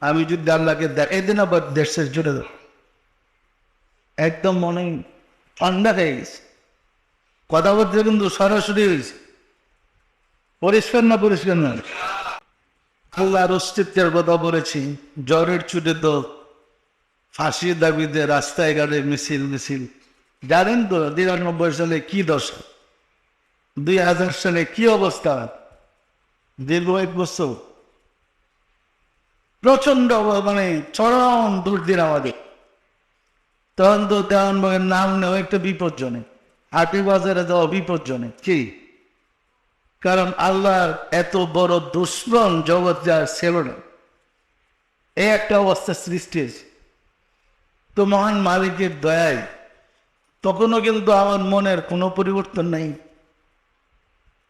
আমি যদি আল্লাহকে দেখাই দিন আবার দেশের জুড়ে দেব। একদম মনে ঠান্ডা হয়ে গেছে। কথাবার্তা কিন্তু সরাসরি হয়েছে। পরিষ্কার না পরিষ্কার না? আল্লাহর অস্তিত্বের কথা বলেছি। জ্বরের ছুটে তো ফাঁসির দাবিতে রাস্তায় ঘাটে মিছিল মিছিল। জানেন তো নিরানব্বই সালে কি দশা? দুই হাজার সালে কি অবস্থা? দীর্ঘ এক বছর। প্রচণ্ড মানে চরম দুর্দিন আমাদের। তখন তো দেওয়ানবাগের নাম নেওয়া একটা বিপজ্জনক। আটি বাজারে দেওয়া বিপজ্জনক। কি? কারণ আল্লাহর এত বড় দুশ্মন জগৎ যার ছিল না। এই একটা অবস্থা সৃষ্টি হয়েছে। তো মহান মালিকের দয়ায় তখনও কিন্তু আমার মনের কোনো পরিবর্তন নাই।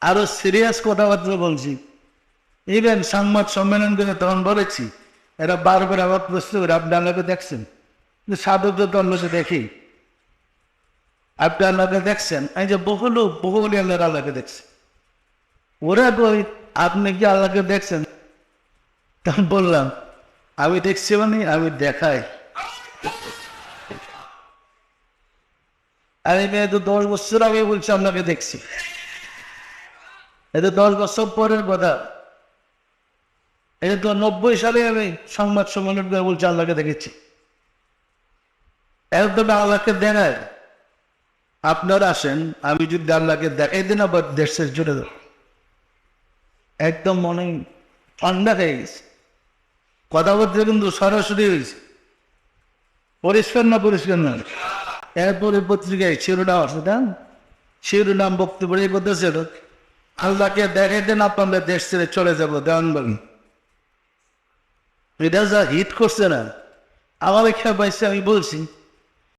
আরও সিরিয়াস কথাবার্তা বলছি। ইভেন সংবাদ সম্মেলন করে তখন বলেছি এরা বারবার আবার প্রশ্ন করে আপনি আল্লাহকে দেখছেন? সাধক তো অন্যকে দেখি। আপনি আল্লাহকে দেখছেন? এই যে বহু লোক, বহু আল্লাহ আল্লাহকে দেখছে। ওরা কই, আপনি কি আল্লাহকে দেখছেন? তখন বললাম, আমি দেখছি মানে আমি দেখাই। আমি মেয়ে তো দশ বছর আগে বলছি আপনাকে দেখছি। এটা দশ বছর পরের কথা। এটা তো নব্বই সালে আমি সংবাদ সম্মেলন করে বলছি, আল্লাহকে দেখেছি। এখন তবে আল্লাহকে দেখায় আপনারা আসেন, আমি যদি আল্লাহকে দেখাই দিন আবার দেশের জুড়ে দেব। একদম মনে ঠান্ডা হয়ে গেছে। কথাবার্তা কিন্তু সরাসরি হয়েছে। পরিষ্কার না পরিষ্কার না? এরপরে পত্রিকায় শিরোনাম আছে না? শিরোনাম বক্তব্য এই কথা ছিল। আল্লাহকে দেখাই দেন, আপনাদের দেশ ছেড়ে চলে যাব, দেওয়ান বলেন। এটা যা হিট করছে না আমার খেয়াল পাইছে আমি বলছি